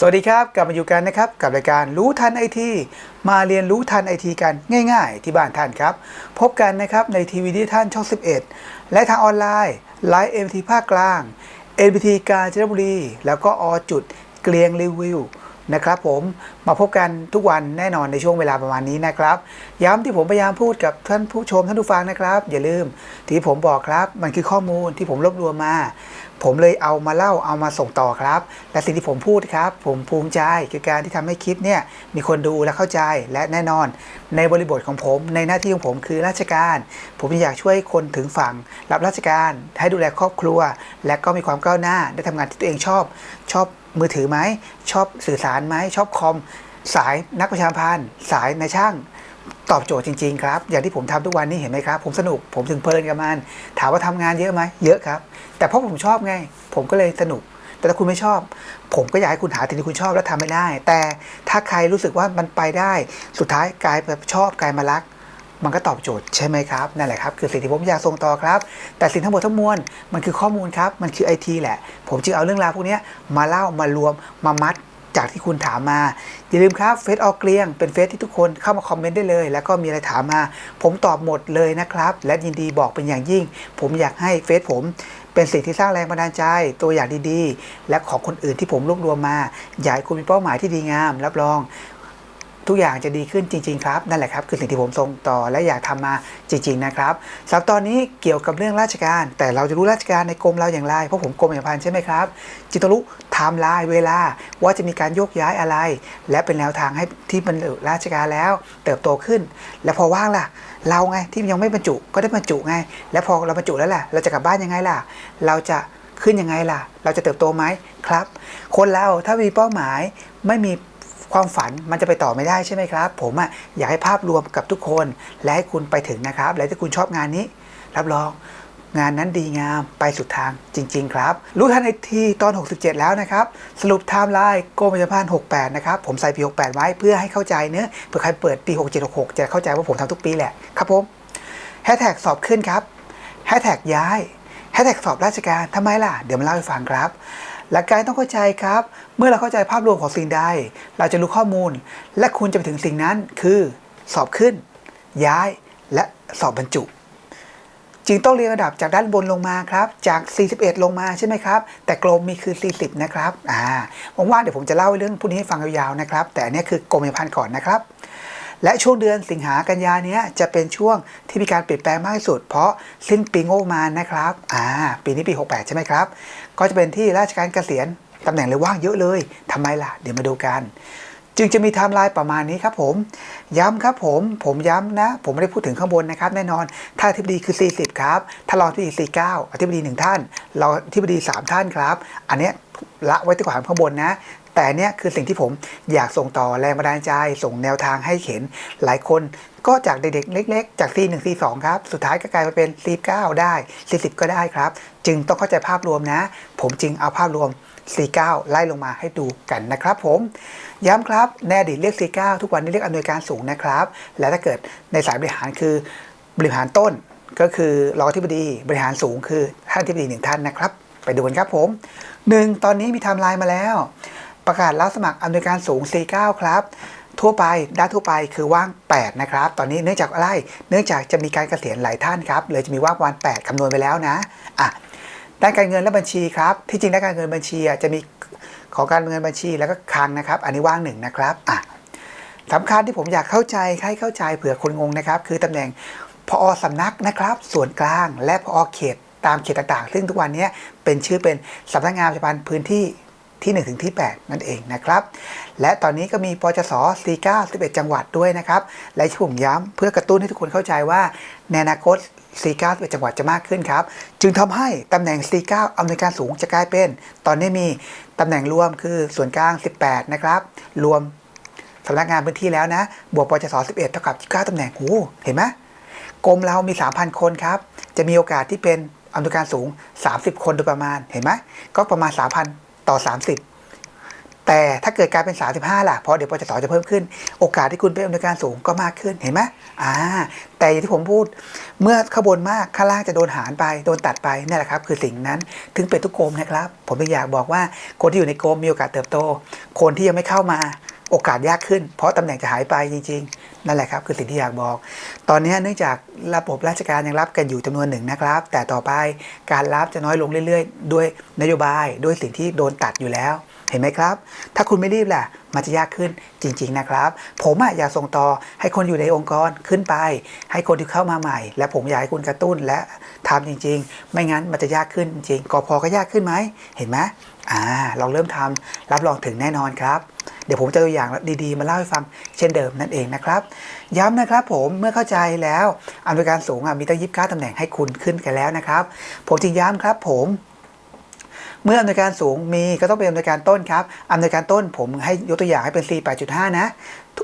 สวัสดีครับ กลับมาอยู่กันนะครับ กับรายการรู้ทันไอทีมาเรียนรู้ทันไอทีกันง่ายๆ ที่บ้านท่านครับ พบกันนะครับในทีวีที่ท่านช่อง 11 และทางออนไลน์ไลฟ์เอ็มทีภาคกลาง NBT กาญจนบุรี แล้วก็อจุดเกลียงรีวิวนะครับผมมาพบกันทุกวันแน่นอนในช่วงเวลาประมาณนี้นะครับ ย้ำที่ผมพยายามพูดกับท่านผู้ชมท่านผู้ฟังนะครับ อย่าลืมที่ผมบอกครับ มันคือข้อมูลที่ผมรวบรวมมา ผมเลยเอามาเล่าเอามาส่งต่อครับ และสิ่งที่ผมพูดครับ ผมภูมิใจคือการที่ทำให้คลิปเนี่ยมีคนดูและเข้าใจและแน่นอน ในบริบทของผม ในหน้าที่ของผมคือราชการ ผมอยากช่วยคนถึงฝั่ง รับราชการให้ดูแลครอบครัว และก็มีความก้าวหน้าได้ทำงานที่ตัวเองชอบ ชอบมือถือไหมชอบสื่อสารไหมชอบคอม สายนักประชาพันธ์สายในายช่างตอบโจทย์จริง ๆ ครับ อย่างที่ผมทำทุกวันนี้เห็นไหมครับ ผมสนุกผมถึงเพลินกับมัน ถามว่าทำงานเยอะไหมเยอะครับ แต่เพราะผมชอบไง ผมก็เลยสนุก แต่ถ้าคุณไม่ชอบ ผมก็อยากให้คุณหาสิ่งที่คุณชอบแล้วทำไม่ได้ แต่ถ้าใครรู้สึกว่ามันไปได้ สุดท้ายกลายแบบชอบกลายมารัก มันก็ตอบโจทย์ใช่ไหมครับ นั่นแหละครับ คือสิ่งที่ผมอยากส่งต่อครับ แต่สิ่งทั้งหมดทั้งมวลมันคือข้อมูลครับ มันคือไอทีแหละ ผมจึงเอาเรื่องราวพวกนี้มาเล่ามารวมมามัดจากที่คุณถามมา อย่าลืมครับเฟซออกเกลียง เป็นเฟซที่ทุกคนเข้ามาคอมเมนต์ได้เลย แล้วก็มีอะไรถามมา ผมตอบหมดเลยนะครับ และยินดีบอกเป็นอย่างยิ่ง ผมอยากให้เฟซผม เป็นสิ่งที่สร้างแรงบันดาลใจตัวอย่างดีๆ และของคนอื่นที่ผมรวบรวมมาอยากให้คุณมีเป้าหมายที่ดีงาม รับรอง ทุกอย่างจะดีขึ้นจริง ๆ ครับ นั่นแหละครับคือสิ่งที่ผมส่งต่อและอยากทำมาจริง ๆ นะครับสำหรับตอนนี้เกี่ยวกับเรื่องราชการ แต่เราจะรู้ราชการในกรมเราอย่างไรเพราะผมกรมประชาสัมพันใช่ไหมครับจิตรู้ไทม์ไลน์เวลาว่าจะมีการโยกย้ายอะไร และเป็นแนวทางให้ที่บรรจุราชการแล้ว เติบโตขึ้น และพอว่างล่ะ เราไงที่ยังไม่บรรจุก็ได้บรรจุไง และพอเราบรรจุแล้วล่ะ เราจะกลับบ้านยังไงล่ะ เราจะขึ้นยังไงล่ะ เราจะเติบโตไหมครับ คนเราถ้ามีเป้าหมายไม่มี ความฝันมันจะไปต่อไม่ได้ใช่ไหมครับ ผมอะอยากให้ภาพรวมกับทุกคน และให้คุณไปถึงนะครับ และถ้าคุณชอบงานนี้ รับรองงานนั้นดีงามไปสุดทางจริง ๆ ครับ รู้ทันไอทีตอน 67 แล้วนะครับ สรุปไทม์ไลน์โกมประชาสัมพันธ์68 นะครับ ผมใส่ปี 68 ไว้เพื่อให้เข้าใจเนื้อเผื่อใครเปิดปี 6766 จะเข้าใจว่าผมทำทุกปีแหละครับผมแฮชแท็กสอบขึ้นครับแฮชแท็กย้ายแฮชแท็กสอบราชการทำไมล่ะ เดี๋ยวมาเล่าให้ฟังครับ หลักการต้องเข้าใจครับ เมื่อเราเข้าใจภาพรวมของสิ่งใด เราจะรู้ข้อมูล และคุณจะไปถึงสิ่งนั้นคือสอบขึ้น ย้ายและสอบบรรจุ จึงต้องเรียงระดับจากด้านบนลงมาครับ จาก 41 ลงมาใช่ไหมครับ แต่กรมมีคือ 40 นะครับอ่าว่างๆเดี๋ยวผมจะเล่าเรื่องพวกนี้ให้ฟังยาวๆนะครับ แต่อันนี้คือกรมประชาสัมพันธ์ก่อนนะครับและช่วงเดือนสิงหากันยาเนี้ยจะเป็นช่วงที่มีการเปลี่ยนแปลงมากที่สุด เพราะสิ้นปีงบประมาณนะครับ อ่า ปีนี้ปี 68 ใช่ไหมครับ ก็จะเป็นที่ราชการเกษียณตำแหน่งเลยว่างเยอะเลยทำไมล่ะ เดี๋ยวมาดูกัน จึงจะมีไทม์ไลน์ประมาณนี้ครับผม ย้ำครับผม ผมย้ำนะ ผมไม่ได้พูดถึงข้างบนนะครับ แน่นอน ถ้าอธิบดีคือ 40 ครับ ถ้ารองอธิบดี49อธิบดี 1 ท่านรองอธิบดี 3 ท่านครับ อันเนี้ยละไว้ที่ขวางข้างบนนะ แต่เนี้ยคือสิ่งที่ผมอยากส่งต่อแรงบันดาลใจ ส่งแนวทางให้เห็นหลายคนก็จากเด็กๆเล็ก ๆ จาก C1 C2 ครับ สุดท้ายก็กลายมาเป็น C9 ได้40ก็ได้ครับ จึงต้องเข้าใจภาพรวมนะ ผมจึงเอาภาพรวม C9 ไล่ลงมาให้ดูกันนะครับผม ย้ำครับในอดีตเรียก C9 ทุกวันนี้เรียกอำนวยการสูงนะครับ และถ้าเกิดในสายบริหารคือบริหารต้นก็คือรองอธิบดีบริหารสูงคือท่านอธิบดีหนึ่งท่านนะครับ ไปดูกันครับผม 1. ตอนนี้มีไทม์ไลน์มาแล้ว ประกาศรับสมัครอำนวยการสูง C9 ครับ ทั่วไปด้านทั่วไปคือว่าง 8 นะครับ ตอนนี้เนื่องจากอะไร เนื่องจากจะมีการเกษียณหลายท่านครับ เลยจะมีว่างวัน 8 คำนวณไปแล้วนะอะด้านการเงินและบัญชีครับ ที่จริงด้านการเงินบัญชีจะมีของการเงินบัญชีแล้วก็คลังนะครับ อันนี้ว่างหนึ่งนะครับอะสำคัญที่ผมอยากเข้าใจให้เข้าใจเผื่อคนงงนะครับ คือตำแหน่งพอสำนักนะครับ ส่วนกลางและพอเขตตามเขตต่างๆ ซึ่งทุกวันนี้เป็นชื่อเป็นสำนักงานประชาสัมพันพื้นที่ ที่ 1 ถึงที่ 8 นั่นเองนะครับ และตอนนี้ก็มีปจส49 11 จังหวัดด้วยนะครับ และที่ผมย้ำเพื่อกระตุ้นให้ทุกคนเข้าใจว่าในอนาคต 49 11 จังหวัดจะมากขึ้นครับ จึงทำให้ตำแหน่ง 49 อำนวยการสูงจะกลายเป็น ตอนนี้มีตำแหน่งรวมคือส่วนกลาง 18 นะครับ รวมสำนักงานพื้นที่แล้วนะ บวกปจส11 เท่ากับ29ตำแหน่งโอ้เห็นไหมกรมเรามี 3,000 คนครับ จะมีโอกาสที่เป็นอำนวยการสูง 30 คนโดยประมาณ เห็นไหม ก็ประมาณ 3,000 ต่อ 30 แต่ถ้าเกิดกลายเป็น 35 ล่ะ เพราะเดี๋ยวปจสจะเพิ่มขึ้น โอกาสที่คุณเป็นอำนวยการสูงก็มากขึ้น เห็นไหมอ่า แต่อย่างที่ผมพูด เมื่อขบวนมากข้างล่างจะโดนหารไป โดนตัดไปนี่แหละครับ คือสิ่งนั้น ถึงเป็นทุกกมนะครับ ผมเป็นอยากบอกว่า คนที่อยู่ในโกมมีโอกาสเติบโต คนที่ยังไม่เข้ามา โอกาสยากขึ้น เพราะตำแหน่งจะหายไปจริง ๆ นั่นแหละครับคือสิ่งที่อยากบอก ตอนนี้เนื่องจากระบบราชการยังรับกันอยู่จำนวนหนึ่งนะครับ แต่ต่อไปการรับจะน้อยลงเรื่อย ๆ ด้วยนโยบายด้วยสิ่งที่โดนตัดอยู่แล้ว เห็นไหมครับ ถ้าคุณไม่รีบล่ะ มันจะยากขึ้นจริง ๆ นะครับ ผมอยากส่งต่อให้คนอยู่ในองค์กรขึ้นไป ให้คนที่เข้ามาใหม่ และผมอยากให้คุณกระตุ้นและทำจริง ๆ ไม่งั้นมันจะยากขึ้นจริงกพก็ยากขึ้นไหมเห็นไหม อ่าลองเริ่มทำรับรองถึงแน่นอนครับ เดี๋ยวผมจะตัวอย่างดีๆ มาเล่าให้ฟังเช่นเดิมนั่นเองนะครับ ย้ำนะครับผมเมื่อเข้าใจแล้วอำนวยการสูงมีตั้งยิบก้าตำแหน่งให้คุณขึ้นกันแล้วนะครับ ผมจึงย้ำครับผมเมื่ออำนวยการสูงมีก็ต้องเป็นอำนวยการต้นครับอำนวยการต้นผมให้ยกตัวอย่างให้เป็น4 8.5 นะท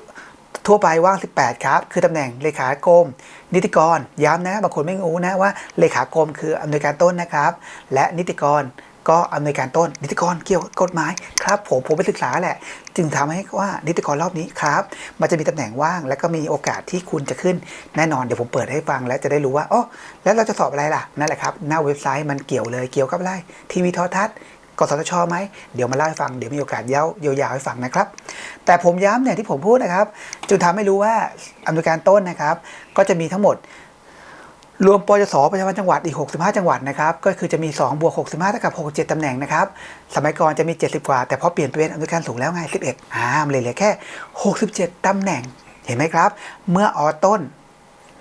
ทั่วไปว่าง 18 ครับ คือตำแหน่งเลขากรม นิติกร ย้ำนะ บางคนไม่รู้นะว่าเลขากรมคืออำนวยการต้นนะครับ และนิติกร ก็อำนวยการต้นนิติกรเกี่ยวกับกฎหมายครับผมผมไปศึกษาแหละ จึงทำให้ว่านิติกรรอบนี้ครับ มันจะมีตำแหน่งว่าง และก็มีโอกาสที่คุณจะขึ้นแน่นอนเดี๋ยวผมเปิดให้ฟังแล้วจะได้รู้ว่าอ๋อแล้วเราจะสอบอะไรล่ะนั่นแหละครับหน้าเว็บไซต์มันเกี่ยวเลยเกี่ยวกับอะไรทีวีโทรทัศน์กสทชไหมเดี๋ยวมาเล่าให้ฟังเดี๋ยวมีโอกาสเย้ายาวๆให้ฟังนะครับ แต่ผมย้ำเนี่ยที่ผมพูดนะครับจนทำให้รู้ว่าอำนวยการต้นนะครับ ก็จะมีทั้งหมด รวมปจสประจำจังหวัดอีก 65 จังหวัดนะครับ ก็คือจะมี 2 บวก 65เท่ากับ 67 ตำแหน่งนะครับ สมัยก่อนจะมี 70 กว่า แต่พอเปลี่ยนเป็นอนวยการสูงแล้วไง 11อ่ามันเลยเหลือแค่ 67 ตำแหน่ง เห็นไหมครับ เมื่ออต้น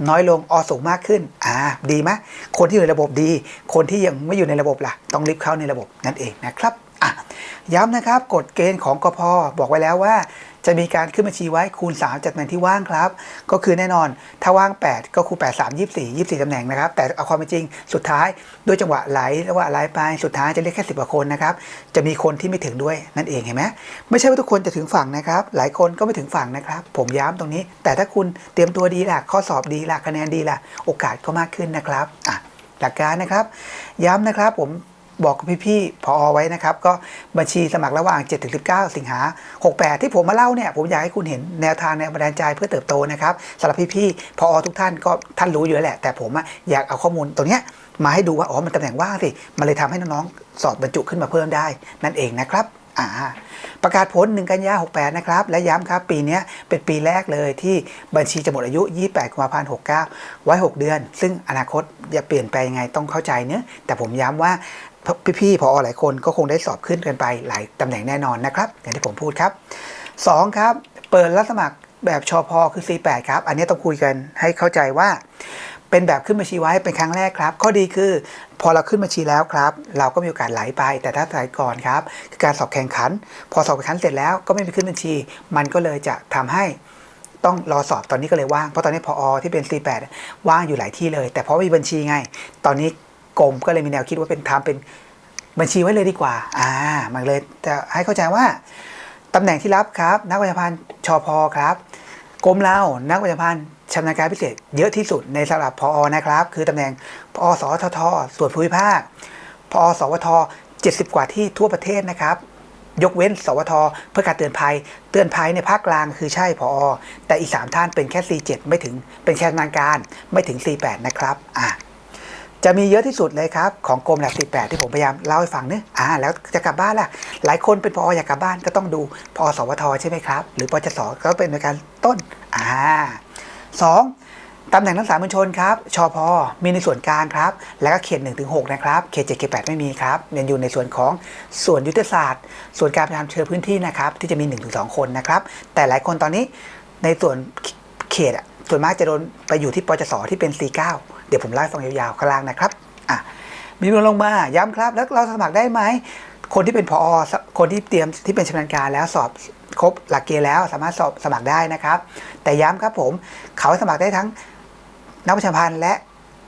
น้อยลงอสูงมากขึ้น อ่า ดีไหมคนที่อยู่ในระบบดี คนที่ยังไม่อยู่ในระบบล่ะ ต้องรีบเข้าในระบบนั่นเองนะครับ อะ ย้ำนะครับ กฎเกณฑ์ของกพบอกไว้แล้วว่า จะมีการขึ้นบัญชีไว้คูณ 3 จากตำแหน่งที่ว่างครับ ก็คือแน่นอน ถ้าว่าง 8 ก็คูณ8 3 24 24ตำแหน่งนะครับ แต่เอาความเป็นจริงสุดท้ายด้วยจังหวะไหลแล้วว่าไหลไปสุดท้ายจะเรียกแค่ 10กว่าคนนะครับ จะมีคนที่ไม่ถึงด้วยนั่นเองเห็นไหมไม่ใช่ว่าทุกคนจะถึงฝั่งนะครับ หลายคนก็ไม่ถึงฝั่งนะครับ ผมย้ำตรงนี้ แต่ถ้าคุณเตรียมตัวดีล่ะข้อสอบดีล่ะคะแนนดีล่ะโอกาสก็มากขึ้นนะครับอะหลักการนะครับ ย้ำนะครับผม บอกกับพี่ๆพอไว้นะครับ ก็บัญชีสมัครระหว่าง 7-19 สิงหา 68 ที่ผมมาเล่าเนี่ยผมอยากให้คุณเห็นแนวทางแนวบันดาลใจเพื่อเติบโตนะครับสำหรับพี่ๆพอทุกท่านก็ท่านรู้อยู่แล้วแหละ แต่ผมอยากเอาข้อมูลตรงเนี้ยมาให้ดูว่าอ๋อมันตำแหน่งว่างสิมันเลยทำให้น้องๆสอบบรรจุขึ้นมาเพิ่มได้ นั่นเองนะครับอ่าประกาศผล 1 กันยา 68 นะครับ และย้ำครับ ปีนี้เป็นปีแรกเลยที่บัญชีจะหมดอายุ 28กุมภาพันธ์69 ไว้ 6 เดือน ซึ่งอนาคตจะเปลี่ยนแปลงยังไงต้องเข้าใจเนื้อแต่ผมย้ำว่า พี่ๆพอหลายคนก็คงได้สอบขึ้นกันไปหลายตำแหน่งแน่นอนนะครับ อย่างที่ผมพูดครับ 2 ครับ เปิดรับสมัครแบบชอพอคือ C8 ครับ อันนี้ต้องคุยกันให้เข้าใจว่า เป็นแบบขึ้นบัญชีไว้เป็นครั้งแรกครับ ข้อดีคือพอเราขึ้นบัญชีแล้วครับ เราก็มีโอกาสไหลไป แต่ถ้าไหลก่อนครับคือการสอบแข่งขัน พอสอบแข่งขันเสร็จแล้วก็ไม่มีขึ้นบัญชี มันก็เลยจะทำให้ต้องรอสอบตอนนี้ก็เลยว่าง เพราะตอนนี้พออที่เป็น C8 ว่างอยู่หลายที่เลย แต่เพราะมีบัญชีไง ตอนนี้ กรมก็เลยมีแนวคิดว่าเป็นทำเป็นบัญชีไว้เลยดีกว่า อ่า มันเลยจะให้เข้าใจว่าตำแหน่งที่รับครับ นักวิชาพันธ์ชอพอครับกรมเรานักวิชาพันธ์ชำนาญการพิเศษ เยอะที่สุดในสำหรับพอนะครับ คือตำแหน่งพอสททส่วนภูมิภาคพอสวท70 กว่าที่ทั่วประเทศนะครับ ยกเว้น สวท เพื่อการเตือนภัย เตือนภัยในภาคกลางคือใช่พอแต่อีก 3 ท่านเป็นแค่ C7 ไม่ถึงเป็นแค่ชำนาญการไม่ถึง C8 นะครับอะ จะมีเยอะที่สุดเลยครับ ของกรมแลบ48ที่ผมพยายามเล่าให้ฟังเนะอ่าแล้วจะกลับบ้านล่ะ หลายคนเป็นพออยากกลับบ้านก็ต้องดูพอสวทใช่ไหมครับ หรือปจสก็เป็นในการต้นอ่าสองตำแหน่งนักศึกษามวลชนครับชอพอมีในส่วนกลางครับ แล้วก็เขต1ถึง6นะครับเขต7เขต8ไม่มีครับเน้นอยู่ในส่วนของส่วนยุทธศาสตร์ ส่วนการประจำเชิงพื้นที่นะครับที่จะมี1ถึง2คนนะครับแต่หลายคนตอนนี้ในส่วนเขตอะส่วนมากจะโดนไปอยู่ที่ปจสที่เป็น C9 เดี๋ยวผมไล่าฟังยาวๆข้างล่างนะครับอะมีลงมาย้ำครับ แล้วเราสมัครได้ไหมคนที่เป็นพอคนที่เตรียมที่เป็นชำนาญการแล้วสอบครบหลักเกณฑ์แล้วสามารถสอบสมัครได้นะครับ แต่ย้ำครับผมเขาสมัครได้ทั้งนักประชาพันธ์และ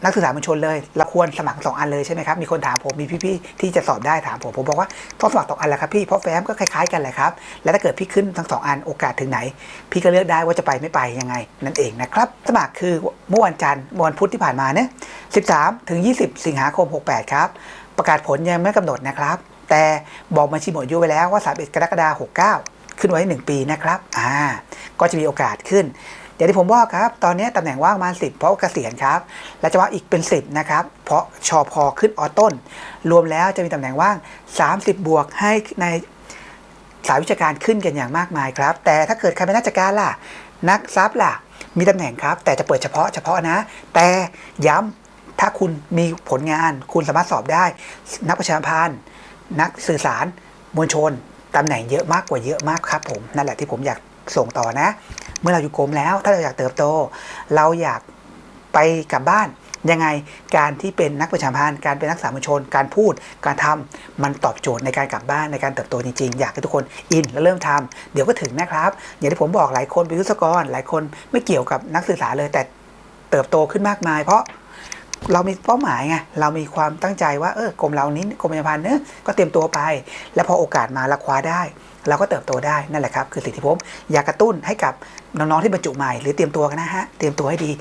นักศึกษามวลชนเลยเราควรสมัครสองอันเลยใช่ไหมครับมีคนถามผมมีพี่ๆที่จะสอบได้ถามผมผมบอกว่าต้องสมัครสองอันแหละครับพี่เพราะแฟ้มก็คล้ายๆกันแหละครับและถ้าเกิดพี่ขึ้นทั้งสองอันโอกาสถึงไหน พี่ก็เลือกได้ว่าจะไปไม่ไปยังไง นั่นเองนะครับสมัครคือเมื่อวันจันทร์วันพุธที่ผ่านมาเนี่ย13 ถึง 20 สิงหาคม 68 ครับ ประกาศผลยังไม่กำหนดนะครับ แต่บอกบัญชีหมดอายุไว้แล้วว่า 31 กรกฎาคม 69 ขึ้นไว้ 1 ปีนะครับ อ่า ก็จะมีโอกาสขึ้น อย่างที่ผมบอกครับ ตอนนี้ตำแหน่งว่างมาสิเพราะเกษียณครับ และจะว่างอีกเป็น 10 นะครับ เพราะชอพอขึ้นออต้น รวมแล้วจะมีตำแหน่งว่าง 30 บวกให้ในสายวิชาการขึ้นกันอย่างมากมายครับ แต่ถ้าเกิดใครเป็นนักจัดการล่ะ นักทรัพย์ล่ะ มีตำแหน่งครับ แต่จะเปิดเฉพาะเฉพาะนะ แต่ย้ำถ้าคุณมีผลงาน คุณสามารถสอบได้ นักประชาพันธ์นักสื่อสารมวลชนตำแหน่งเยอะมากกว่าเยอะมากครับผมนั่นแหละที่ผมอยาก ส่งต่อนะ เมื่อเราอยู่กรมแล้ว ถ้าเราอยากเติบโต เราอยากไปกลับบ้านยังไงการที่เป็นนักประชามพันธ์การเป็นนักสามัญชน การพูดการทำมันตอบโจทย์ในการกลับบ้านในการเติบโตจริงๆ อยากให้ทุกคนอินและเริ่มทำเดี๋ยวก็ถึงนะครับ อย่างที่ผมบอกหลายคนเป็นวิศวกร หลายคนไม่เกี่ยวกับนักศึกษาเลยแต่เติบโตขึ้นมากมาย เพราะเรามีเป้าหมายไงเรามีความตั้งใจว่าเออกรมเรานี้กรมประชาพันธ์เนอะก็เตรียมตัวไป แล้วพอโอกาสมาเราคว้าได้ เราก็เติบโตได้นั่นแหละครับ คือสิ่งที่ผมอยากกระตุ้นให้กับน้องๆที่บรรจุใหม่หรือเตรียมตัวกันนะฮะเตรียมตัวให้ดี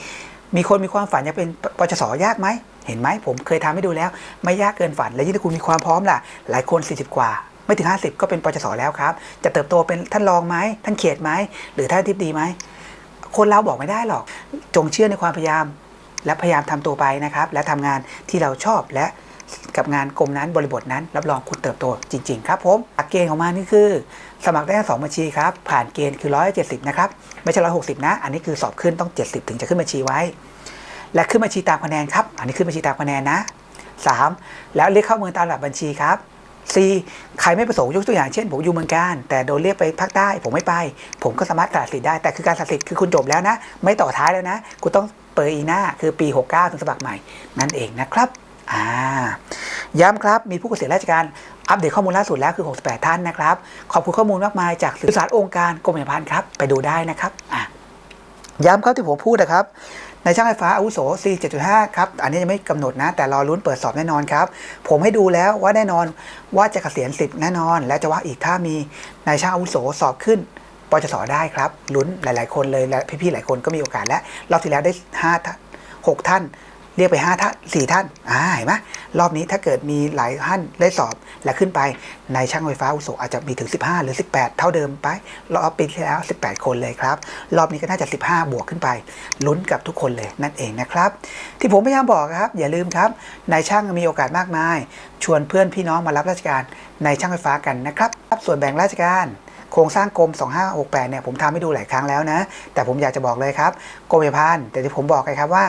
มีคนมีความฝันอยากเป็นปชสยากไหมเห็นไหมผมเคยทำให้ดูแล้ว ไม่ยากเกินฝัน และยิ่งถ้าคุณมีความพร้อมล่ะ หลายคน 40 กว่า ไม่ถึง 50 ก็เป็นปชสแล้วครับ จะเติบโตเป็นท่านรองไหมท่านเขตไหมหรือท่านทิบดีไหมคนเราบอกไม่ได้หรอก จงเชื่อในความพยายาม และพยายามทำตัวไปนะครับ และทำงานที่เราชอบและ กับงานกรมนั้นบริบทนั้น รับรองคุณเติบโตจริง ๆ ครับผมหลักเกณฑ์ของมันนี่คือ สมัครได้ทั้งสองบัญชีครับผ่านเกณฑ์คือ 170 นะครับ ไม่ใช่ 160 นะ อันนี้คือสอบขึ้นต้อง 70 ถึงจะขึ้นบัญชีไว้ และขึ้นบัญชีตามคะแนนครับ อันนี้ขึ้นบัญชีตามคะแนนนะ 3. แล้วเรียกเข้าเมืองตามหลักบัญชีครับ 4. ใครไม่ประสงค์ยกตัวอย่างเช่นผมอยู่เมืองการ แต่โดนเรียกไปภาคใต้ผมไม่ไป ผมก็สามารถตัดสิทธิ์ได้แต่คือการตัดสิทธิ์คือคุณจบแล้วนะ ไม่ต่อท้ายแล้วนะ คุณต้องเปิดอีหน้าคือปี 69 ถึงสมัครใหม่นั่นเองนะครับ อ่าย้ำครับ มีผู้เกษียณราชการ อัปเดตข้อมูลล่าสุดแล้วคือ 68 ท่านนะครับ ขอบคุณข้อมูลมากมายจากสื่อสารองค์การกรมประชาพันธ์ครับ ไปดูได้นะครับอะย้ำครับที่ผมพูดนะครับในช่างไฟฟ้าอาวุโส C7.5 ครับ อันนี้ยังไม่กำหนดนะ แต่รอลุ้นเปิดสอบแน่นอนครับ ผมให้ดูแล้วว่าแน่นอนว่าจะเกษียณสิทธิ์แน่นอน และจะว่าอีกถ้ามีในช่างอาวุโสสอบขึ้นปจสได้ครับลุ้นหลาย ๆ คนเลยและพี่ ๆ หลายคนก็มีโอกาสและรอบที่แล้วได้ 5 ท่าน 6 ท่าน เรียกไป5ท่าน4ท่านอ่าเห็นไหมรอบนี้ถ้าเกิดมีหลายท่านได้สอบและขึ้นไปในช่างไฟฟ้าอุโสอาจจะมีถึง 15 หรือ 18 เท่าเดิมไปรอบปีที่แล้ว 18 คนเลยครับ รอบนี้ก็น่าจะ 15 บวกขึ้นไปลุ้นกับทุกคนเลยนั่นเองนะครับ ที่ผมพยายามบอกครับ อย่าลืมครับนายช่างมีโอกาสมากมาย ชวนเพื่อนพี่น้องมารับราชการในช่างไฟฟ้ากันนะครับส่วนแบ่งราชการโครงสร้างกรม 2568 เนี่ยผมทำให้ดูหลายครั้งแล้วนะ แต่ผมอยากจะบอกเลยครับกรมประชาพันแต่ที่ผมบอกไงครับว่า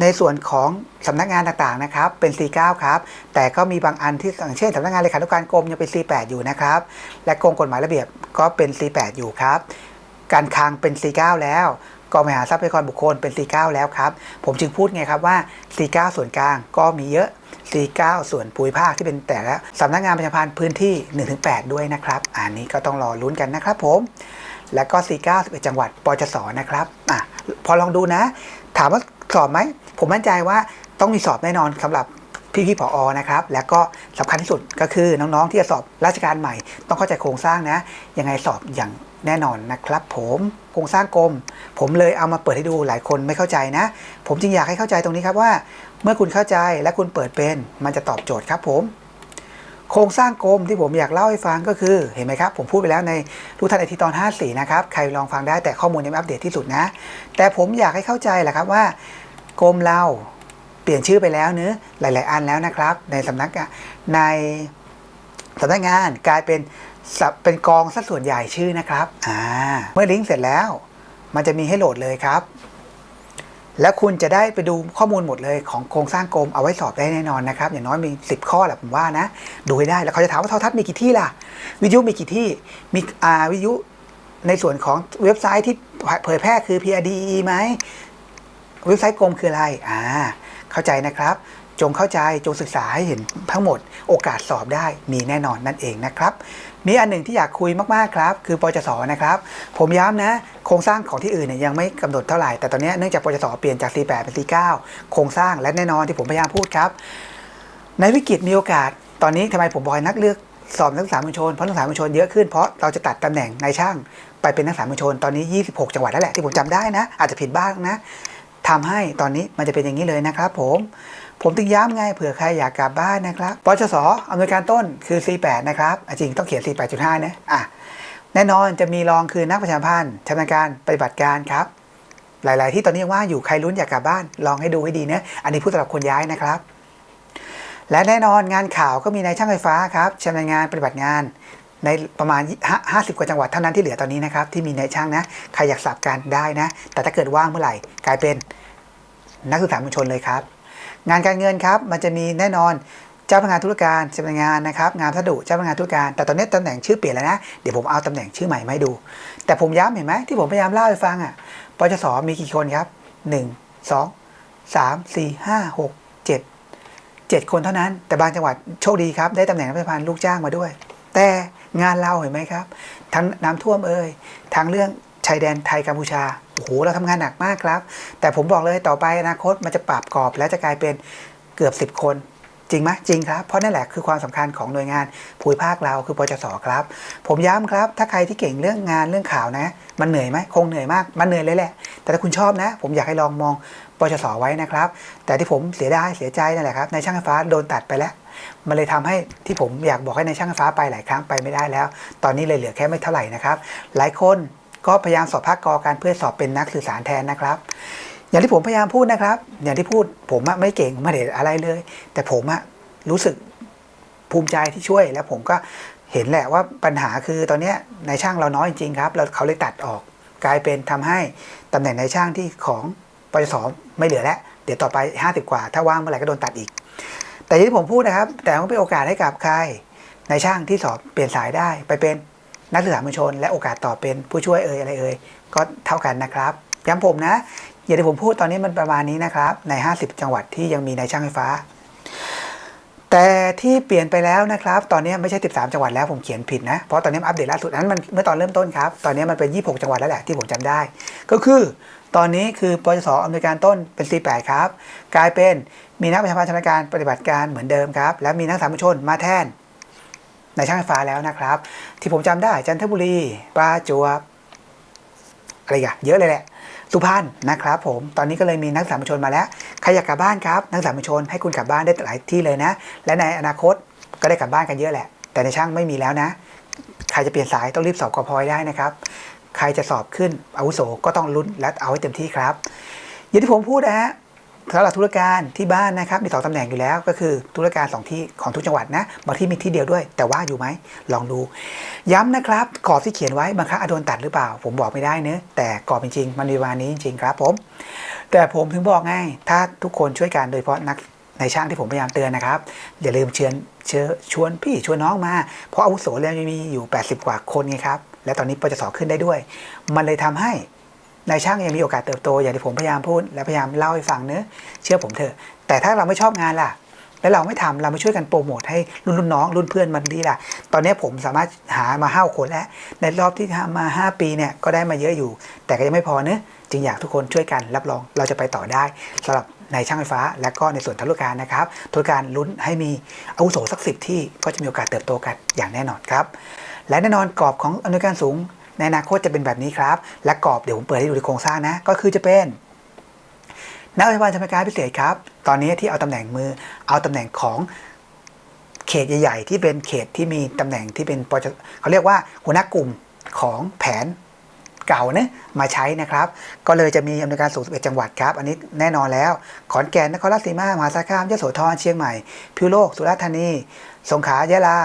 ในส่วนของสำนักงานต่างๆนะครับเป็น C9 ครับแต่ก็มีบางอันที่อย่างเช่นสำนักงานเลขานุการกรมยังเป็น C8 อยู่นะครับและกรมกฎหมายระเบียบก็เป็น C8 อยู่ครับ การคลังเป็น C9 แล้วกองบริหารทรัพยากรบุคคลเป็น C9 แล้วครับ ผมจึงพูดไงครับว่า C9 ส่วนกลางก็มีเยอะ C9 ส่วนภูมิภาคที่เป็นแต่ละสำนักงานประชาพันธ์พื้นที่ 1-8 ด้วยนะครับ อันนี้ก็ต้องรอลุ้นกันนะครับผม แล้วก็ C9 11 จังหวัดปจสนะครับอะพอลองดูนะ ถามว่า สอบไหม ผมมั่นใจว่าต้องมีสอบแน่นอนสำหรับพี่พี่ๆผออนะครับ แล้วก็สำคัญที่สุดก็คือน้องๆ ที่จะสอบราชการใหม่ ต้องเข้าใจโครงสร้างนะ ยังไงสอบอย่างแน่นอนนะครับผมโครงสร้างกรมผมเลยเอามาเปิดให้ดูหลายคนไม่เข้าใจนะ ผมจึงอยากให้เข้าใจตรงนี้ครับว่า เมื่อคุณเข้าใจและคุณเปิดเป็น มันจะตอบโจทย์ครับผม โครงสร้างกรมที่ผมอยากเล่าให้ฟังก็คือเห็นไหมครับ ผมพูดไปแล้วในรู้ทันไอทีตอน 54 นะครับ ใครลองฟังได้แต่ข้อมูลยังไม่อัปเดตที่สุดนะ แต่ผมอยากให้เข้าใจแหละครับว่า กรมเราเปลี่ยนชื่อไปแล้วเนื้อหลาย ๆ อันแล้วนะครับ ในสำนักในสำนักงานกลายเป็นเป็นกองสัดส่วนใหญ่ชื่อนะครับอ่าเมื่อลิงก์เสร็จแล้ว มันจะมีให้โหลดเลยครับ แล้วคุณจะได้ไปดูข้อมูลหมดเลยของโครงสร้างกรมเอาไว้สอบได้แน่นอนนะครับ อย่างน้อยมี 10 ข้อแหละผมว่านะ ดูให้ได้แล้วเขาจะถามว่าโทรทัศน์มีกี่ที่ล่ะ วิทยุมีกี่ที่มีอ่าวิทยุในส่วนของเว็บไซต์ที่เผยแพร่คือ PRDE ไหม เว็บไซต์กรมคืออะไรอ่าเข้าใจนะครับ จงเข้าใจจงศึกษาให้เห็นทั้งหมด โอกาสสอบได้มีแน่นอนนั่นเองนะครับมีอันหนึ่งที่อยากคุยมากๆครับ คือปจสนะครับ ผมย้ำนะ โครงสร้างของที่อื่นเนี่ยยังไม่กำหนดเท่าไหร่ แต่ตอนนี้เนื่องจากปจสเปลี่ยนจาก C8 เป็น C9 โครงสร้างและแน่นอนที่ผมพยายามพูดครับ ในวิกฤตมีโอกาส ตอนนี้ทำไมผมบอกนักเลือกสอบนักศึกษามวลชนเพราะนักศึกษามวลชนเยอะขึ้นเพราะเราจะตัดตำแหน่งนายช่างไปเป็นนักศึกษามวลชนตอนนี้ 26 จังหวัดแล้วแหละที่ผมจำได้นะ อาจจะผิดบ้างนะ ทำให้ตอนนี้มันจะเป็นอย่างนี้เลยนะครับผม ผมถึงย้ำไงเผื่อใครอยากกลับบ้านนะครับปชสอำนวยการต้นคือ C8 นะครับจริงต้องเขียน C8.5 นะอะแน่นอนจะมีรองคือนักประชาพันธ์ชำนาญการปฏิบัติการครับ หลาย ๆ ที่ตอนนี้ยังว่างอยู่ใครลุ้นอยากกลับบ้าน ลองให้ดูให้ดีนะอันนี้พูดสำหรับคนย้ายนะครับ และแน่นอนงานข่าวก็มีนายช่างไฟฟ้าครับชำนาญงานปฏิบัติงานในประมาณ 50 กว่าจังหวัดเท่านั้นที่เหลือตอนนี้นะครับ ที่มีนายช่างนะ ใครอยากสับกันได้นะ แต่ถ้าเกิดว่างเมื่อไหร่ กลายเป็น นักศึกษามวลชนเลยครับ งานการเงินครับมันจะมีแน่นอนเจ้าพนักงานธุรการชำนาญงานนะครับงานพัสดุเจ้าพนักงานธุรการ แต่ตอนนี้ตำแหน่งชื่อเปลี่ยนแล้วนะเดี๋ยวผมเอาตำแหน่งชื่อใหม่มาให้ดู แต่ผมย้ำเห็นไหมที่ผมพยายามเล่าให้ฟังอะปชสมีกี่คนครับ 1 2 3 4 5 6 7 7 คนเท่านั้น แต่บางจังหวัดโชคดีครับ ได้ตำแหน่งรัฐบาลลูกจ้างมาด้วย แต่งานเราเห็นไหมครับ ทั้งน้ำท่วมเอ่ยทั้งเรื่องชายแดนไทยกัมพูชา โอ้โหเราทำงานหนักมากครับ แต่ผมบอกเลยต่อไปอนาคตมันจะปรับกรอบและจะกลายเป็นเกือบ 10 คนจริงไหมจริงครับ เพราะนั่นแหละคือความสำคัญของหน่วยงานภูมิภาคเราคือปจสครับ ผมย้ำครับ ถ้าใครที่เก่งเรื่องงานเรื่องข่าวนะ มันเหนื่อยไหมคงเหนื่อยมาก มันเหนื่อยเลยแหละ แต่ถ้าคุณชอบนะ ผมอยากให้ลองมองปจสไว้นะครับ แต่ที่ผมเสียดายเสียใจนั่นแหละครับในช่างไฟฟ้าโดนตัดไปแล้ว มันเลยทำให้ที่ผมอยากบอกให้ในช่างไฟฟ้าไปหลายครั้งไปไม่ได้แล้ว ตอนนี้เลยเหลือแค่ไม่เท่าไหร่นะครับ หลายคน ก็พยายามสอบภาคกอการเพื่อสอบเป็นนักสื่อสารแทนนะครับ อย่างที่ผมพยายามพูดนะครับ อย่างที่พูดผมไม่เก่งไม่ได้อะไรเลย แต่ผมรู้สึกภูมิใจที่ช่วยแล้วผมก็เห็นแหละว่าปัญหาคือตอนนี้ในช่างเราน้อยจริงครับเราเขาเลยตัดออกกลายเป็นทำให้ตำแหน่งในช่างที่ของปยสไม่เหลือแล้ว เดี๋ยวต่อไป 50 กว่า ถ้าว่างเมื่อไหร่ก็โดนตัดอีก แต่อย่างที่ผมพูดนะครับ แต่มันเป็นโอกาสให้กับใครในช่างที่สอบเปลี่ยนสายได้ไปเป็น นักศึกษามวลชน และโอกาสต่อเป็นผู้ช่วยเอ่ยอะไรเอ่ยก็เท่ากันนะครับย้ำผมนะอย่างที่ผมพูดตอนนี้มันประมาณนี้นะครับใน 50 จังหวัดที่ยังมีในช่างไฟฟ้า แต่ที่เปลี่ยนไปแล้วนะครับ ตอนนี้ไม่ใช่ 13 จังหวัดแล้วผมเขียนผิดนะ เพราะตอนนี้อัปเดตล่าสุดนั้นมันเมื่อตอนเริ่มต้นครับ ตอนนี้มันเป็น 26 จังหวัดแล้วแหละที่ผมจำได้ ก็คือตอนนี้คือปสอำนวยการต้นเป็น 48 ครับ กลายเป็นมีนักประชาพันธ์ชำนาญการปฏิบัติการเหมือนเดิมครับ และมีนักสามัญชนมาแทน ในช่างไฟฟ้าแล้วนะครับ ที่ผมจำได้จันทบุรีปราจวบอะไรอย่างเยอะเลยแหละสุพรรณนะครับผมตอนนี้ก็เลยมีนักสามัญชนมาแล้วใครอยากกลับบ้านครับ นักสามัญชนให้คุณกลับบ้านได้หลายที่เลยนะ และในอนาคตก็ได้กลับบ้านกันเยอะแหละ แต่ในช่างไม่มีแล้วนะ ใครจะเปลี่ยนสายต้องรีบสอบกพอยได้นะครับใครจะสอบขึ้นอาวุโสก็ต้องลุ้นและเอาให้เต็มที่ครับอย่างที่ผมพูดนะฮะ สำหรับธุรการที่บ้านนะครับมีสองตำแหน่งอยู่แล้ว ก็คือธุรการสองที่ของทุกจังหวัดนะบางที่มีที่เดียวด้วย แต่ว่าอยู่ไหมลองดู ย้ำนะครับกรอบที่เขียนไว้บางครั้งอาจโดนตัดหรือเปล่า ผมบอกไม่ได้เนะแต่กรอบจริงๆมันมีวานี้จริงๆครับผม แต่ผมถึงบอกไงถ้าทุกคนช่วยกันโดยเฉพาะนักในช่างที่ผมพยายามเตือนนะครับอย่าลืมเชิญเชิญชวนพี่ชวนน้องมา เพราะอาวุโสแล้วมีอยู่ 80 กว่าคนไงครับและตอนนี้ปจสขึ้นได้ด้วย มันเลยทำให้ ในช่างยังมีโอกาสเติบโตอย่างที่ผมพยายามพูด และพยายามเล่าให้ฟังเนื้อเชื่อผมเถอะ แต่ถ้าเราไม่ชอบงานล่ะ แล้วเราไม่ทำเราไม่ช่วยกันโปรโมทให้รุ่นรุ่นน้องรุ่นเพื่อนมันดีล่ะ ตอนนี้ผมสามารถหามาห้าคนแล้ว ในรอบที่ทำมา 5 ปีเนี่ยก็ได้มาเยอะอยู่ แต่ก็ยังไม่พอเนื้อจึงอยากทุกคนช่วยกันรับรองเราจะไปต่อได้สำหรับในช่างไฟฟ้า และก็ในส่วนธุรการนะครับธุรการลุ้นให้มีอาวุโสสักสิบที่ก็จะมีโอกาสเติบโตกันอย่างแน่นอนครับและแน่นอนกรอบของอนวยการสูง ในอนาคตจะเป็นแบบนี้ครับ และกรอบเดี๋ยวผมเปิดให้ดูในโครงสร้างนะ ก็คือจะเป็นนักวิชาการชำการพิเศษครับ ตอนนี้ที่เอาตำแหน่งมือ เอาตำแหน่งของเขตใหญ่ ๆ ที่เป็นเขตที่มีตำแหน่งที่เป็นปเขาเรียกว่าหัวหน้ากลุ่มของแผนเก่านะมาใช้นะครับ ก็เลยจะมีอำนวยการสูง11จังหวัดครับ อันนี้แน่นอนแล้ว ขอนแก่นนครราชสีมามหาสารคามยโสธรเชียงใหม่พิษณุโลกสุราษฎร์ธานี สงขลายะลา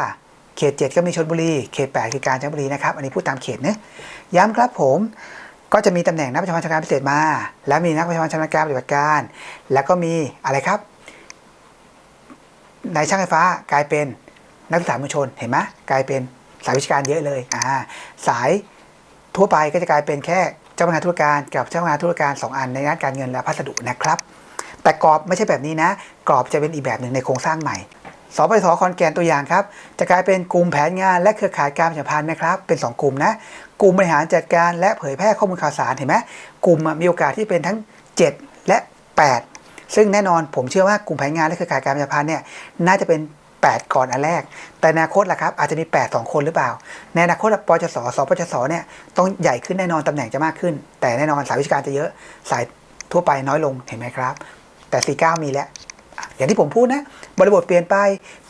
เขต 7 ก็มีชลบุรี เขต 8 คือกาญจนบุรีนะครับ อันนี้พูดตามเขตเนะย้ำครับผม ก็จะมีตำแหน่งนักประชาการพิเศษมา แล้วมีนักประชาการปฏิบัติการ แล้วก็มีอะไรครับในช่างไฟฟ้ากลายเป็นนักศึกษามวลชน เห็นไหมกลายเป็นสายวิชาการเยอะเลยอ่าสายทั่วไปก็จะกลายเป็นแค่เจ้าพนักงานธุรการกับเจ้าพนักงานธุรการสองอันในด้านการเงินและพัสดุนะครับ แต่กรอบไม่ใช่แบบนี้นะ กรอบจะเป็นอีกแบบหนึ่งในโครงสร้างใหม่ สปสคอนแกนตัวอย่างครับ จะกลายเป็นกลุ่มแผนงานและเครือข่ายการประชาพันธ์นะครับ เป็น 2 กลุ่มนะ กลุ่มบริหารจัดการและเผยแพร่ข้อมูลข่าวสารเห็นไหมกลุ่มมีโอกาสที่เป็นทั้ง 7 และ 8 ซึ่งแน่นอนผมเชื่อว่ากลุ่มแผนงานและเครือข่ายการประชาพันธ์เนี่ยน่าจะเป็น 8 ก่อนอันแรก แต่อนาคตล่ะครับอาจจะมี 8 2 คนหรือเปล่า ในอนาคตปจสสปจสเนี่ยต้องใหญ่ขึ้นแน่นอนตำแหน่งจะมากขึ้น แต่แน่นอนสายวิชาการจะเยอะสายทั่วไปน้อยลงเห็นไหมครับ แต่ 49 มีแล้ว อย่างที่ผมพูดนะ บริบทเปลี่ยนไป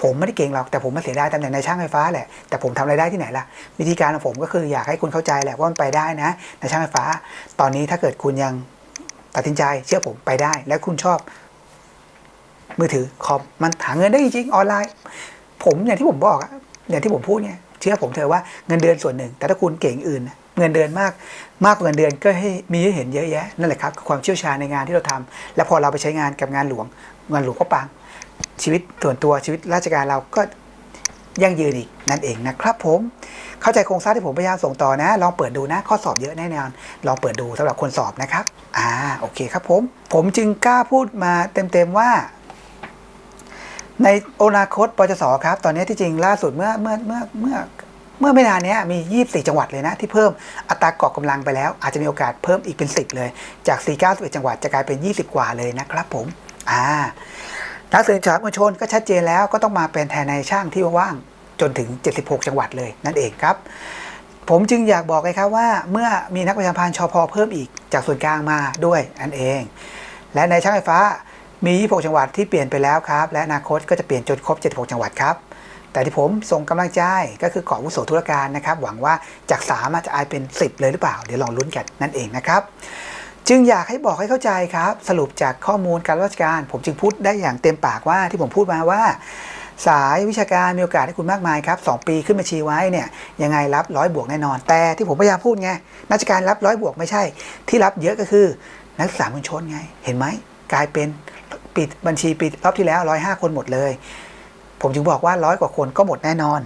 ผมไม่ได้เก่งหรอก แต่ผมมาเสียดายตำแหน่งในช่างไฟฟ้าแหละ แต่ผมทำอะไรได้ที่ไหนล่ะ วิธีการของผมก็คืออยากให้คุณเข้าใจแหละว่ามันไปได้นะ ในช่างไฟฟ้า ตอนนี้ถ้าเกิดคุณยังตัดสินใจเชื่อผมไปได้ และคุณชอบ มือถือคอมมันหาเงินได้จริงออนไลน์ ผมอย่างที่ผมบอกอะอย่างที่ผมพูดเนี่ยเชื่อผมเถอะว่าเงินเดือนส่วนหนึ่ง แต่ถ้าคุณเก่งอื่น เงินเดือนมากมากกว่าเงินเดือนก็ให้มีให้เห็นเยอะแยะนั่นแหละครับความเชี่ยวชาญในงานที่เราทำแล้วพอเราไปใช้งานกับงานหลวง เงานหลวงก็ปังชีวิตส่วนตัวชีวิตราชการเราก็ยั่งยืนอีกนั่นเองนะครับผมเข้าใจโครงสร้างที่ผมพยายามส่งต่อนะ ลองเปิดดูนะ ข้อสอบเยอะแน่นอนลองเปิดดูสำหรับคนสอบนะครับอ่าโอเคครับผม ผมจึงกล้าพูดมาเต็มๆว่า ในอนาคตปจสครับ ตอนนี้ที่จริงล่าสุดเมื่อเมื่อเมื่อเมื่อเมื่อไม่นานนี้ยมี 24 จังหวัดเลยนะ ที่เพิ่มอัตรากรอบกำลังไปแล้ว อาจจะมีโอกาสเพิ่มอีกเป็น 10 เลย จาก 491 จังหวัดจะกลายเป็น 20 กว่าเลยนะครับผม อ่านักสื่อสารมวลชนก็ชัดเจนแล้วก็ต้องมาเป็นแทนในช่างที่ว่างๆ จนถึง 76 จังหวัดเลยนั่นเองครับ ผมจึงอยากบอกเลยครับว่าเมื่อมีนักประชาพันธ์ชพเพิ่มอีกจากส่วนกลางมาด้วยนั่นเอง และในช่างไฟฟ้ามี 26 จังหวัดที่เปลี่ยนไปแล้วครับ และอนาคตก็จะเปลี่ยนจนครบ 76 จังหวัดครับแต่ที่ผมส่งกำลังใจก็คือเกาะวุโสธุรการนะครับ หวังว่าจาก3อาจจะอายเป็น 10 เลยหรือเปล่า เดี๋ยวลองลุ้นกันนั่นเองนะครับ จึงอยากให้บอกให้เข้าใจครับ สรุปจากข้อมูลการราชการ ผมจึงพูดได้อย่างเต็มปากว่าที่ผมพูดมาว่า สายวิชาการมีโอกาสให้คุณมากมายครับสองปีขึ้นบัญชีไว้เนี่ยยังไงรับร้อยบวกแน่นอน แต่ที่ผมพยายามพูดไงราชการรับร้อยบวกไม่ใช่ ที่รับเยอะก็คือนักศึกษามวลชนไง เห็นไหมกลายเป็นปิดบัญชีปีรอบที่แล้วร้อยห้าคนหมดเลย ผมจึงบอกว่าร้อยกว่าคนก็หมดแน่นอน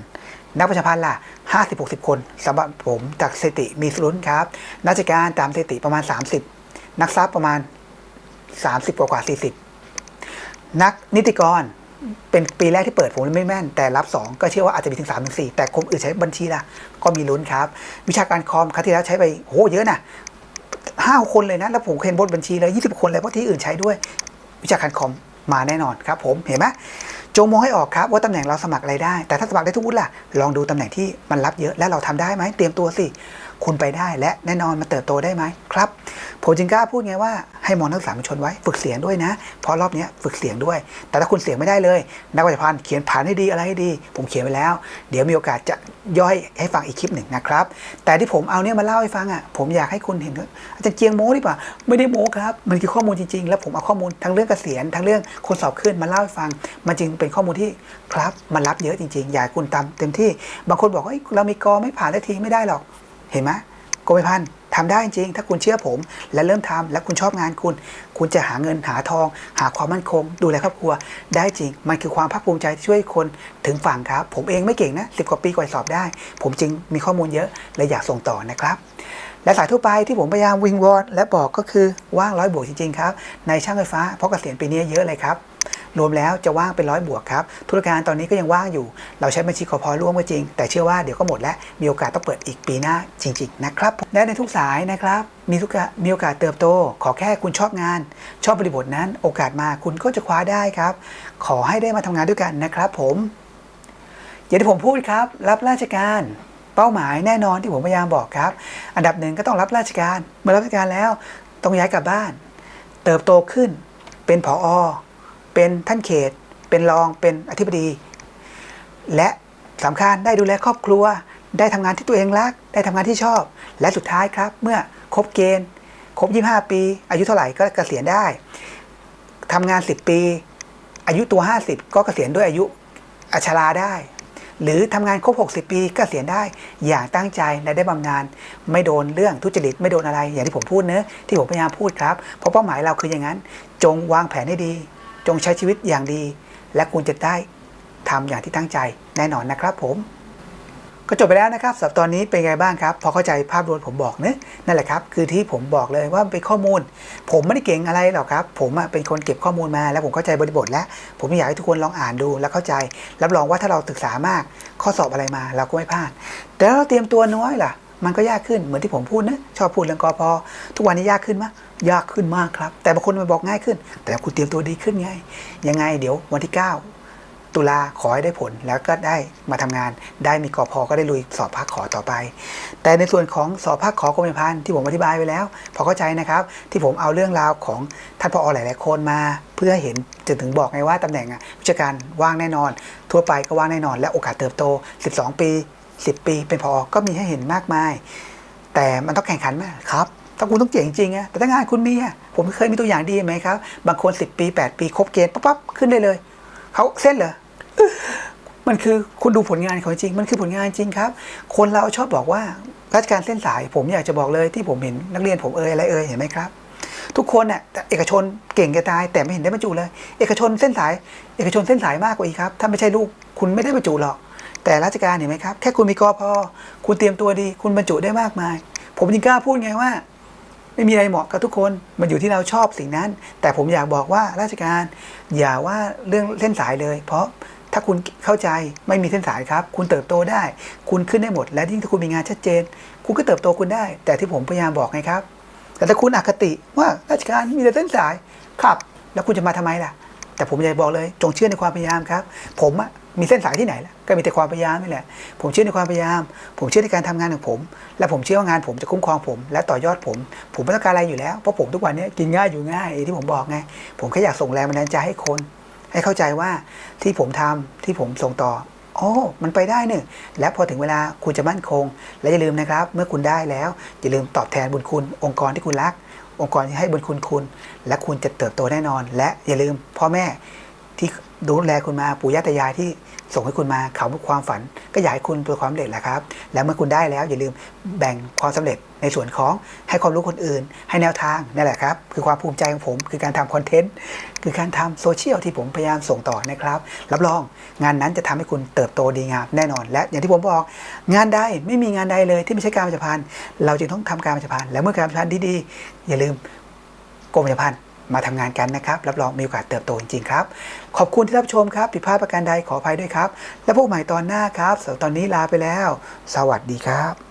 นักประชาพันธ์ล่ะห้าสิบหกสิบคนสำหรับผมจากสถิติมีลุ้นครับ ราชการตามสถิติประมาณ 30 นักทรัพย์ประมาณ 30กว่ากว่า40 นักนิติกรเป็นปีแรกที่เปิดผมไม่แม่น แต่รับ 2 ก็เชื่อว่าอาจจะมีถึง3ถึง4แต่คนอื่นใช้บัญชีละก็มีลุ้นครับ วิชาการคอมครั้งที่แล้วใช้ไปโหเยอะนะห้าคนเลยนะ แล้วผมเห็นบนบัญชีเลย20 คนเลยเพราะที่อื่นใช้ด้วย วิชาการคอมมาแน่นอนครับ ผมเห็นไหมจงมองให้ออกครับว่าตำแหน่งเราสมัครอะไรได้ แต่ถ้าสมัครได้ทุกวุฒิล่ะลองดูตำแหน่งที่มันรับเยอะและเราทำได้ไหมเตรียมตัวสิ คุณไปได้และแน่นอนมันเติบโตได้ไหมครับผมจึงกล้าพูดไงว่าให้มองนักศึกษามวลชนไว้ฝึกเสียงด้วยนะ เพราะรอบนี้ฝึกเสียงด้วย แต่ถ้าคุณเสียงไม่ได้เลย นักวิชาพันธ์เขียนผ่านให้ดีอะไรให้ดี ผมเขียนไว้แล้ว เดี๋ยวมีโอกาสจะย่อยให้ฟังอีกคลิปหนึ่งนะครับ แต่ที่ผมเอาเนี่ยมาเล่าให้ฟังอะผมอยากให้คุณเห็นว่าอาจารย์เจียงโม้หรือเปล่าไม่ได้โม้ครับ มันคือข้อมูลจริงๆ แล้วผมเอาข้อมูลทั้งเรื่องเกษียณทั้งเรื่องคนสอบขึ้นมาเล่าให้ฟัง มันจึงเป็นข้อมูลที่ครับมันรับเยอะจริง ๆ อยากคุณตามเต็มที่บางคนบอกว่าเฮ้ยเรามีกอไม่ผ่านได้ทีไม่ได้หรอก เห็นไหมโกไม่พันทำได้จริง ถ้าคุณเชื่อผม และเริ่มทำและคุณชอบงานคุณ คุณจะหาเงินหาทอง หาความมั่นคง ดูแลครอบครัว ได้จริง มันคือความภาคภูมิใจที่ช่วยคนถึงฝั่งครับ ผมเองไม่เก่งนะสิบกว่าปีกว่าสอบได้ ผมจึงมีข้อมูลเยอะและอยากส่งต่อนะครับและสายทั่วไปที่ผมพยายามวิงวอนและบอกก็คือว่างร้อยบวกจริงๆครับ ในช่างไฟฟ้าเพราะเกษียณปีนี้เยอะเลยครับ รวมแล้วจะว่างเป็นร้อยบวกครับธุรการตอนนี้ก็ยังว่างอยู่ เราใช้บัญชีคอพอร่วมก็จริง แต่เชื่อว่าเดี๋ยวก็หมดแล้วมีโอกาสต้องเปิดอีกปีหน้าจริง ๆ นะครับ และในทุกสายนะครับมีทุกมีโอกาสเติบโต ขอแค่คุณชอบงาน ชอบบริบทนั้น โอกาสมาคุณก็จะคว้าได้ครับ ขอให้ได้มาทำงานด้วยกันนะครับผมอย่างที่ผมพูดครับ รับราชการเป้าหมายแน่นอนที่ผมพยายามบอกครับ อันดับหนึ่งก็ต้องรับราชการ เมื่อรับราชการแล้ว ต้องย้ายกลับบ้าน เติบโตขึ้นเป็นผอ เป็นท่านเขต เป็นรองเป็นอธิบดี และสำคัญได้ดูแลครอบครัว ได้ทำงานที่ตัวเองรัก ได้ทำงานที่ชอบ และสุดท้ายครับ เมื่อครบเกณฑ์ครบ 25 ปี อายุเท่าไหร่ก็เกษียณได้ทำงาน 10 ปี อายุตัว 50 ก็เกษียณด้วยอายุอัชราได้ หรือทำงานครบ 60 ปีก็เกษียณได้ อย่างตั้งใจและได้บำนาญไม่โดนเรื่องทุจริตไม่โดนอะไร อย่างที่ผมพูดเนอะที่ผมพยายามพูดครับ เพราะเป้าหมายเราคืออย่างนั้น จงวางแผนให้ดี จงใช้ชีวิตอย่างดี และคุณจะได้ทำอย่างที่ตั้งใจแน่นอนนะครับผม ก็จบไปแล้วนะครับสำหรับตอนนี้เป็นไงบ้างครับ พอเข้าใจภาพรวมผมบอกเนะนั่นแหละครับ คือที่ผมบอกเลยว่าเป็นข้อมูล ผมไม่ได้เก่งอะไรหรอกครับ ผมเป็นคนเก็บข้อมูลมา แล้วผมเข้าใจบริบทแล้ว ผมอยากให้ทุกคนลองอ่านดูแล้วเข้าใจ รับรองว่าถ้าเราศึกษามาก ข้อสอบอะไรมาเราก็ไม่พลาดแต่เราเตรียมตัวน้อยล่ะ มันก็ยากขึ้นเหมือนที่ผมพูดนะชอบพูดเรื่องกอพอทุกวันนี้ยากขึ้นไหมยยากขึ้นมากครับ แต่บางคนมันบอกง่ายขึ้น แต่คุณเตรียมตัวดีขึ้นไงยังไงเดี๋ยววันที่ 9 ตุตุลาขอให้ได้ผลแล้วก็ได้มาทำงาน ได้มีกอพอก็ได้ลุยสอบภาคขอต่อไป แต่ในส่วนของสอบภาคขอกรมพันธ์ที่ผมอธิบายไปแล้ว พอเข้าใจนะครับ ที่ผมเอาเรื่องราวของท่านพอหลาย ๆ คนมา เพื่อเห็นจนถึงบอกไงว่าตำแหน่งอะวิชาการว่างแน่นอน ทั่วไปก็ว่างแน่นอน และโอกาสเติบโต 12 ปี 10 ปีเป็นพอก็มีให้เห็นมากมาย แต่มันต้องแข่งขันไหมครับถ้าคุณต้องเจ๋งจริงอะแต่ถ้างานคุณมีอะผมเคยมีตัวอย่างดีไหมครับ บางคน 10 ปี 8 ปีครบเกณฑ์ปั๊บขึ้นได้เลย เขาเส้นเหรอมันคือคุณดูผลงานเขาจริง มันคือผลงานจริงครับ คนเราชอบบอกว่าราชการเส้นสาย ผมอยากจะบอกเลยที่ผมเห็นนักเรียนผมเอ่ยอะไรเอ่ยเห็นไหมครับ ทุกคนเนี่ยเอกชนเก่งจะตาย แต่ไม่เห็นได้บรรจุเลย เอกชนเส้นสาย เอกชนเส้นสายมากกว่าอีกครับ ถ้าไม่ใช่ลูกคุณไม่ได้บรรจุหรอก แต่ราชการเห็นไหมครับ แค่คุณมีกอพอคุณเตรียมตัวดี คุณบรรจุได้มากมาย ผมจึงกล้าพูดไงว่า ไม่มีอะไรเหมาะกับทุกคน มันอยู่ที่เราชอบสิ่งนั้น แต่ผมอยากบอกว่าราชการอย่าว่าเรื่องเส้นสายเลย เพราะถ้าคุณเข้าใจไม่มีเส้นสายครับ คุณเติบโตได้ คุณขึ้นได้หมด และยิ่งถ้าคุณมีงานชัดเจน คุณก็เติบโตคุณได้ แต่ที่ผมพยายามบอกไงครับ แต่ถ้าคุณอคติว่าราชการมีแต่เส้นสายครับ แล้วคุณจะมาทำไมล่ะ แต่ผมอยากบอกเลย จงเชื่อในความพยายามครับ ผมอะ มีเส้นสายที่ไหนล่ะก็มีแต่ความพยายามนี่แหละ ผมเชื่อในความพยายาม ผมเชื่อในการทำงานของผม และผมเชื่อว่างานผมจะคุ้มครองผม และต่อยอดผม ผมไม่ต้องการอะไรอยู่แล้ว เพราะผมทุกวันนี้กินง่ายอยู่ง่ายที่ผมบอกไง ผมแค่อยากส่งแรงบันดาลใจให้คน ให้เข้าใจว่าที่ผมทำที่ผมส่งต่อโอ้มันไปได้เนี่ยและพอถึงเวลาคุณจะมั่นคง และอย่าลืมนะครับ เมื่อคุณได้แล้ว อย่าลืมตอบแทนบุญคุณ องค์กรที่คุณรัก องค์กรที่ให้บุญคุณคุณ และคุณจะเติบโตแน่นอน และอย่าลืมพ่อแม่ที่ดูแลคุณมาปู่ย่าตายายที่ ส่งให้คุณมาเขาความฝัน ก็อยากให้คุณประสบความสำเร็จแหละครับ และเมื่อคุณได้แล้วอย่าลืมแบ่งความสำเร็จในส่วนของให้ความรู้คนอื่น ให้แนวทางนั่นแหละครับ คือความภูมิใจของผม คือการทำคอนเทนต์คือการทำโซเชียลที่ผมพยายามส่งต่อนะครับ รับรองงานนั้นจะทำให้คุณเติบโตดีงามแน่นอน และอย่างที่ผมบอก งานใดไม่มีงานใดเลยที่ไม่ใช่การประชาพันธ์เราจึงต้องทำการประชาพันธ์และเมื่อการประชาพันธ์ดีๆอย่าลืมกรมประชาพันธ์ มาทำงานกันนะครับ รับรองมีโอกาสเติบโตจริงๆครับ ขอบคุณที่รับชมครับ ผิดพลาดประการใดขออภัยด้วยครับ และพบใหม่ตอนหน้าครับสำหรับตอนนี้ลาไปแล้ว สวัสดีครับ